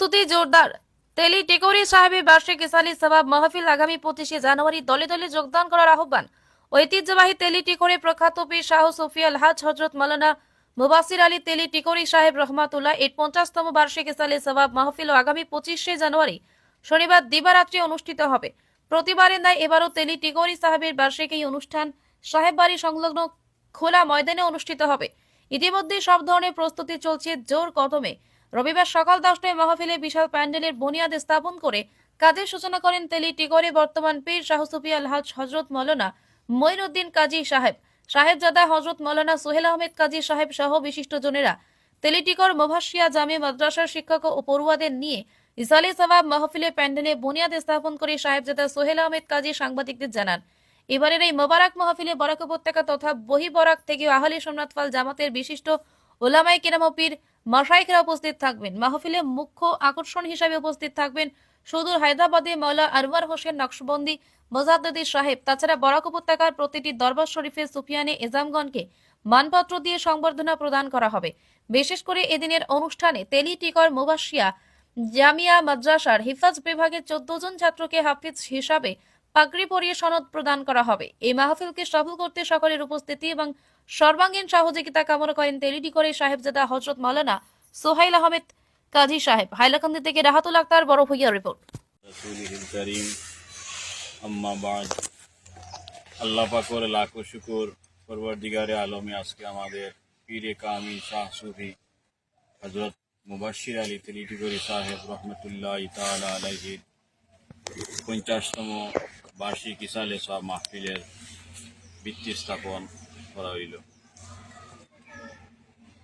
প্রস্তুতি জোরদার। তেলি টেকরি সাহেবের বার্ষিক ইসালি সবাব মাহফিল আগামী পঁচিশে জানুয়ারি দলে দলে যোগদান করার আহ্বান। ঐতিহ্যবাহী তেলি টিকরে প্রখ্যাত পীর শাহ সুফিয়াল হাজ হজরত মালানা মুবাসির আলী তেলি টিকরি সাহেব রহমাতুল্লাহ এর পঞ্চাশতম বার্ষিক ইসালি সবাব মাহফিল আগামী পঁচিশে জানুয়ারি শনিবার দিবারাত্রি অনুষ্ঠিত হবে। প্রতিবারের ন্যায় এবারও তেলি টিকরি সাহেবের বার্ষিক এই অনুষ্ঠান সাহেব বাড়ি সংলগ্ন খোলা ময়দানে অনুষ্ঠিত হবে। ইতিমধ্যে সব ধরনের প্রস্তুতি চলছে জোর কদমে। রবিবার সকাল দশটায় মাহফিলে বিশাল প্যান্ডেলের বুনিয়াদ স্থাপন করে কাজের সূচনা করেন তেলি টিগরে বর্তমান পীর শাহসুফি আলহাজ হজরত মৌলানা মঈনুদ্দিন কাজী সাহেব। সাহেবজাদা হজরত মৌলানা সোহেল আহমেদ কাজী সাহেব সহ বিশিষ্টজনেরা তেলিটিকর মোভাসিয়া জামে মাদ্রাসার শিক্ষক ও পড়ুয়াদের নিয়ে ইসালি সবাব মাহফিলে প্যান্ডেলে বুনিয়াদ স্থাপন করে সাহেবজাদা সোহেল আহমেদ কাজী সাংবাদিকদের জানান, এবারের এই মোবারক মাহফিলে বরাক উপত্যকা তথা বহি বরাক থেকে আহলি সোমনাথ ফাল জামাতের বিশিষ্ট ওলামাই কিরাম ও পীর মাসাইকরা উপস্থিত থাকবেন। মাহফিলে মুখ্য আকর্ষণ হিসাবে উপস্থিত থাকবেন সুদূর হায়দ্রাবাদে মৌলা আরওয়ার হোসেন নকশবন্দি মোজাদ্দি সাহেব। তাছাড়া বরাক উপত্যকার প্রতিটি দরবার শরীফে সুফিয়ানে এজামগণকে মানপত্র দিয়ে সংবর্ধনা প্রদান করা হবে। বিশেষ করে এদিনের অনুষ্ঠানে তেলি টিকর মুবাসিয়া জামিয়া মাদ্রাসার হিফাজ বিভাগের চোদ্দ জন ছাত্রকে হাফিজ হিসাবে পাগড়ি পরিয়ে সনদ প্রদান করা হবে। এই মাহফিলকে সফল করতে সকলের উপস্থিতি এবং সর্বাঙ্গীন সহযোগিতা কামনা করেন তেলিটি করে সাহেবজাদা হজরত মালানা সোহাইল আহমেদ কাজী সাহেব। হাইলাকান্দি থেকে রাহাতুল আক্তার বড় ভূইয়া রিপোর্ট আল্লাহ পাকর লাখো শুকুর পরবর্দিগারে আলমে আজকে আমাদের পীরে কামি শাহ সুফি হজরত মুবাশির আলী তেলিটিগরি সাহেব রহমতুল্লাহ তালা আলহির পঞ্চাশতম বার্ষিক ইসালে সাহ মাহফিলের ভিত্তি স্থাপন করা হইল।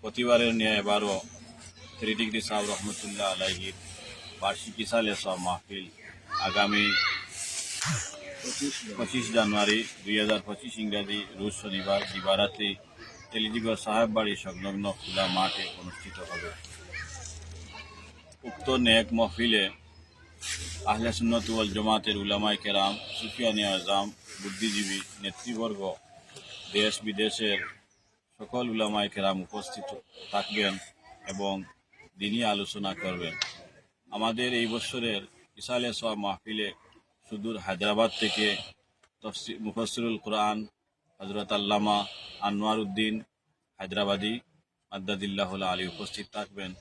প্রতিবারের ন্যায় এবারও ত্রিডিগ্রি সাহেব রহমতুল্লাহ আলহির বার্ষিক ইসালে সব মাহফিল আগামী পঁচিশ জানুয়ারি দুই হাজার পঁচিশ ইংরাজি রোজ শনিবার দিবারাত্রি তেলিদিগর সাহেব বাড়ি সংলগ্ন খোলা মাঠে অনুষ্ঠিত হবে। উক্ত নেক মহফিলে আহলে সুন্নত ওয়াল জমাতের উলামায়ে কেরাম সুফিয়ানি আজম বুদ্ধিজীবী, নেতৃবর্গ দেশ বিদেশের সকল উলামায়ে কেরাম উপস্থিত থাকবেন এবং দিনই আলোচনা করবেন। আমাদের এই বছরের ইসালে সোয়া মাহফিলে সুদূর হায়দ্রাবাদ থেকে তফসি- মুফাসসিরুল কোরআন হজরত আল্লামা আনোয়ার উদ্দিন হায়দ্রাবাদী আদাদিল্লাহ আলী উপস্থিত থাকবেন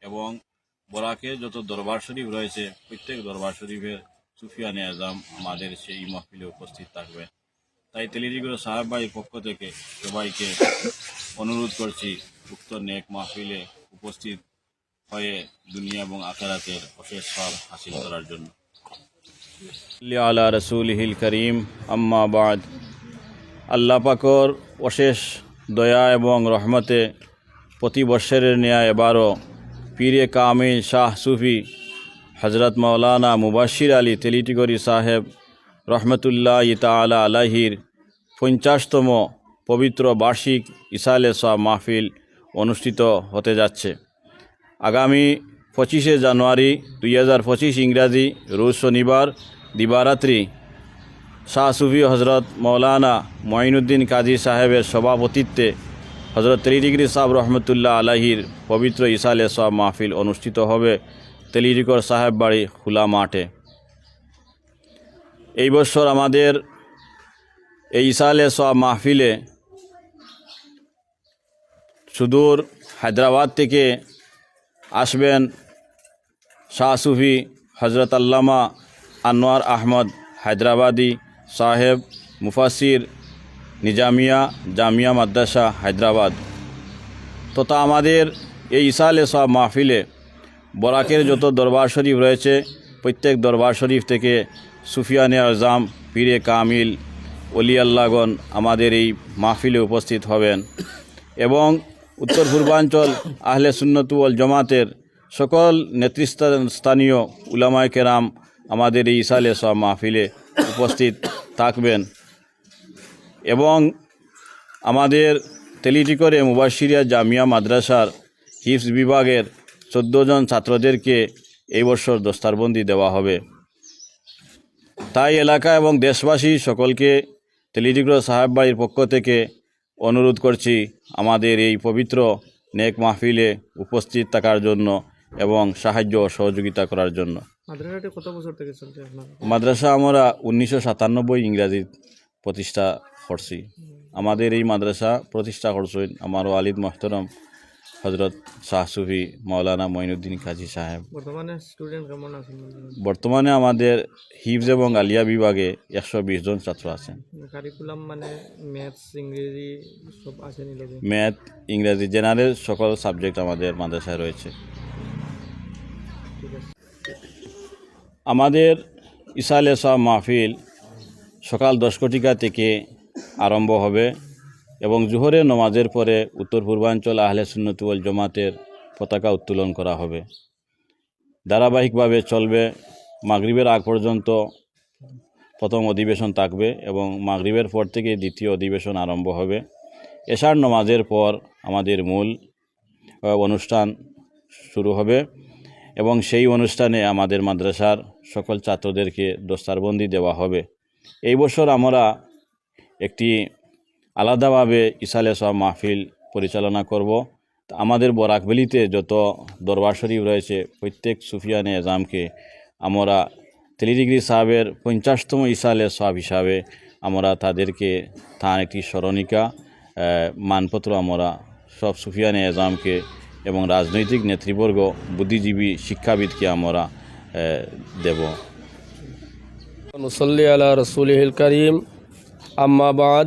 এবং বরাকে যত দরবার শরীফ রয়েছে, প্রত্যেক দরবার শরীফের সুফিয়ানে আজম আমাদের সেই মাহফিলে উপস্থিত থাকবেন। তাই তেলিদিগুলো সাহেব ভাইয়ের পক্ষ থেকে সবাইকে অনুরোধ করছি, উক্ত নেক মাহফিলে উপস্থিত হয়ে দুনিয়া এবং আখেরাতের অশেষ সব হাসিল করার জন্য। আলা রসুলহিল করিম, আম্মা বাদ। আল্লাহ পাকর অশেষ দয়া এবং রহমতে প্রতি বৎসরের ন্যায় এবারও পীরে কামিল শাহ সুফি হজরত মৌলানা মুবাশির আলী তেলিটিগরি সাহেব রহমতুল্লাহ তালা আলাহির পঞ্চাশতম পবিত্র বার্ষিক ইসালে শাহ মাহফিল অনুষ্ঠিত হতে যাচ্ছে। আগামী পঁচিশে জানুয়ারি দুই হাজার পঁচিশ ইংরাজি রোজ শনিবার দিবারাত্রি শাহ সুফি হজরত মৌলানা মঈনুদ্দিন কাজী সাহেবের সভাপতিত্বে হজরত তেলিডিগ্রি সাহেব রহমতুল্লাহ আলাহির পবিত্র ইসালে সব মাহফিল অনুষ্ঠিত হবে তেলিডিকর সাহেব বাড়ি খোলা মাঠে। এই বছর আমাদের এই ইসালে সব মাহফিলে সুদূর হায়দ্রাবাদ থেকে আসবেন শাহ সুফি হজরত আল্লামা আনোয়ার আহমদ হায়দ্রাবাদি সাহেব মুফাসির নিজামিয়া জামিয়া মাদ্রাসা হায়দ্রাবাদ। তথা আমাদের এই ইসালে সব মাহফিলে বরাকের যত দরবার শরীফ রয়েছে, প্রত্যেক দরবার শরীফ থেকে সুফিয়ানে আজাম, পীরে কামিল অলি আল্লাহগণ আমাদের এই মাহফিলে উপস্থিত হবেন এবং উত্তর পূর্বাঞ্চল আহলে সুন্নতুল জমাতের সকল নেতৃস্থানীয় উলামায় কেরাম আমাদের এই ইসালে সব মাহফিলে উপস্থিত থাকবেন এবং আমাদের তেলিটিকরে মুবাসিরিয়া জামিয়া মাদ্রাসার হিফস বিভাগের চোদ্দ জন ছাত্রদেরকে এই বছর দস্তারবন্দি দেওয়া হবে। তাই এলাকা এবং দেশবাসী সকলকে তেলিটিগ্র সাহেব বাড়ির পক্ষ থেকে অনুরোধ করছি আমাদের এই পবিত্র নেক মাহফিলে উপস্থিত থাকার জন্য এবং সাহায্য ও সহযোগিতা করার জন্য। মাদ্রাসা আমরা উনিশশো সাতানব্বই ইংরাজি প্রতিষ্ঠা করছি। আমাদের এই মাদ্রাসা প্রতিষ্ঠা করছেন আমার ওয়ালিদ মোহতরম হজরত শাহ সুফি মৌলানা মঈনুদ্দিন কাজী সাহেব। বর্তমানে স্টুডেন্ট কেমন আছেন বর্তমানে? আমাদের হিফজ এবং আলিয়া বিভাগে একশো বিশ জন ছাত্র আছেন। কারিকুলাম মানে ম্যাথস ইংরেজি সব আছে ম্যাথ ইংরাজি জেনারেল সকল সাবজেক্ট আমাদের মাদ্রাসায় রয়েছে। আমাদের ইসালে সাহ মাহফিল সকাল দশ কোটিকা থেকে আরম্ভ হবে। এবং জোহরে নমাজের পরে উত্তর পূর্বাঞ্চল আহলে সুন্নতুল জমাতের পতাকা উত্তোলন করা হবে। ধারাবাহিকভাবে চলবে, মাগরিবের আগ পর্যন্ত প্রথম অধিবেশন থাকবে এবং মাগরিবের পর থেকে দ্বিতীয় অধিবেশন আরম্ভ হবে। এশার নমাজের পর আমাদের মূল অনুষ্ঠান শুরু হবে এবং সেই অনুষ্ঠানে আমাদের মাদ্রাসার সকল ছাত্রদেরকে দস্তারবন্দি দেওয়া হবে। এই বছর আমরা একটি আলাদাভাবে ইসালে মাহফিল পরিচালনা করব। আমাদের বরাকবেলিতে যত দরবার শরীফ রয়েছে, প্রত্যেক সুফিয়ানে এজামকে আমরা তেলিডিগ্রি সাহেবের পঞ্চাশতম ইসালে সব হিসাবে আমরা তাদেরকে তার একটি স্মরণিকা মানপত্র আমরা সব সুফিয়ানে এজামকে এবং রাজনৈতিক নেতৃবর্গ, বুদ্ধিজীবী শিক্ষাবিদকে আমরা দেব। নসল্লি আলা রসুলহিল করিম। আম্মাবাদ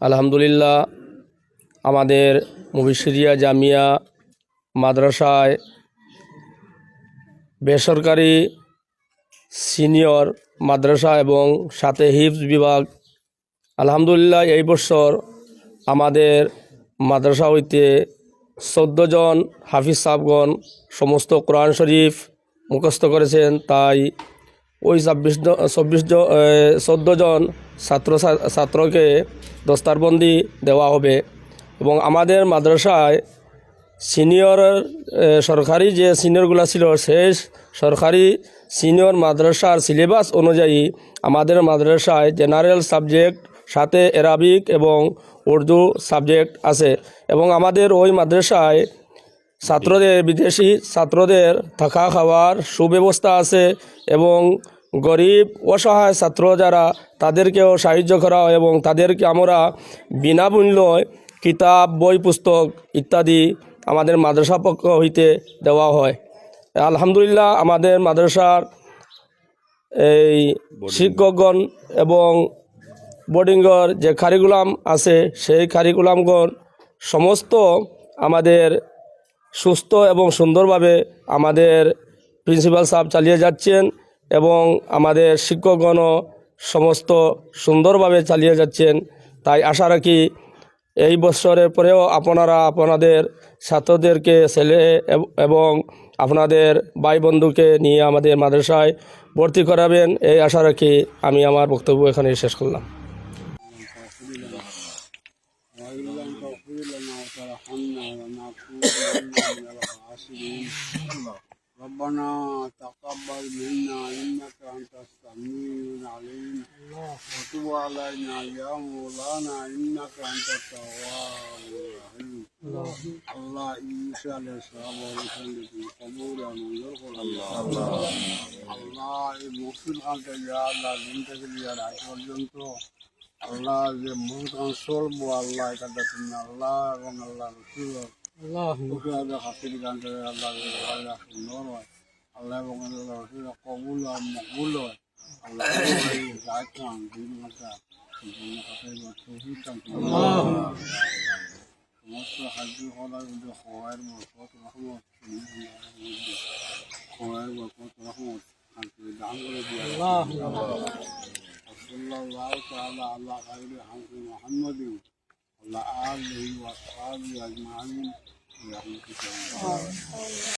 আলহামদুলিল্লাহ, আমাদের মুবিশরিয়া জামিয়া, মাদ্রাসায় বেসরকারি সিনিয়র মাদ্রাসা এবং সাথে হিফজ বিভাগ। আলহামদুলিল্লাহ, এই বছর আমাদের মাদ্রাসা হইতে চোদ্দ জন হাফিজ সাহগণ সমস্ত কোরআন শরীফ মুখস্থ করেছেন। তাই ওই ছাব্বিশ চব্বিশ চোদ্দ জন ছাত্র ছাত্রকে দস্তারবন্দি দেওয়া হবে এবং আমাদের মাদ্রাসায় সিনিয়র সরকারি যে সিনিয়রগুলো ছিল শেষ সরকারি সিনিয়র মাদ্রাসার সিলেবাস অনুযায়ী আমাদের মাদ্রাসায় জেনারেল সাবজেক্ট, সাথে অ্যারাবিক এবং উর্দু সাবজেক্ট আছে এবং আমাদের ওই মাদ্রাসায় ছাত্রদের, বিদেশি ছাত্রদের থাকা খাওয়ার সুব্যবস্থা আছে এবং গরিব অসহায় ছাত্র যারা তাদেরকেও সাহায্য করা হয় এবং তাদেরকে আমরা বিনামূল্যে কিতাব বই পুস্তক ইত্যাদি আমাদের মাদ্রাসা পক্ষ হইতে দেওয়া হয়। আলহামদুলিল্লাহ আমাদের মাদ্রাসার এই শিক্ষকগণ এবং বোর্ডিংয়ের যে কারিকুলাম আছে সেই কারিকুলামগণ সমস্ত আমাদের সুস্থ এবং সুন্দরভাবে আমাদের প্রিন্সিপাল সাহেব চালিয়ে যাচ্ছেন। এবং আমাদের শিক্ষকগণও সমস্ত সুন্দরভাবে চালিয়ে যাচ্ছেন। তাই আশা রাখি এই বছরের পরেও আপনারা আপনাদের ছাত্রদেরকে, ছেলে এবং আপনাদের ভাই বন্ধুকে নিয়ে আমাদের মাদ্রাসায় ভর্তি করাবেন। এই আশা রাখি আমি আমার বক্তব্য এখানে শেষ করলাম। وإلا أن تغفر لنا وترحمنا لنكونن من الخاسرين ربنا تقبل منا إنك أنت السميع العليم وتب علينا يا مولانا إنك أنت التواب الرحيم الله إيسى لساب ورسالة قبولا من يرقل الله الله المغفر أنت يا الله بنتك يا رأي পর্যন্ত আল্লাহ যে মুখ চলবো আল্লাহ এটা দেখুন আল্লাহ এবং আল্লাহ রসুল আল্লাহ এবং কবুল আর মকবুল হয় আল্লাহ যাইতাম দুই মাসা সমস্ত হাজি হলার মধ্যে হওয়ার মত রহমত হওয়ার মত রহমত দান করে দিয়ে আল্লাহ আল্লাহ তাআলা আল্লাহ খাইরে হামদ মুহাম্মদিন laag, iwas, agag, maangin. Wala akong kisang.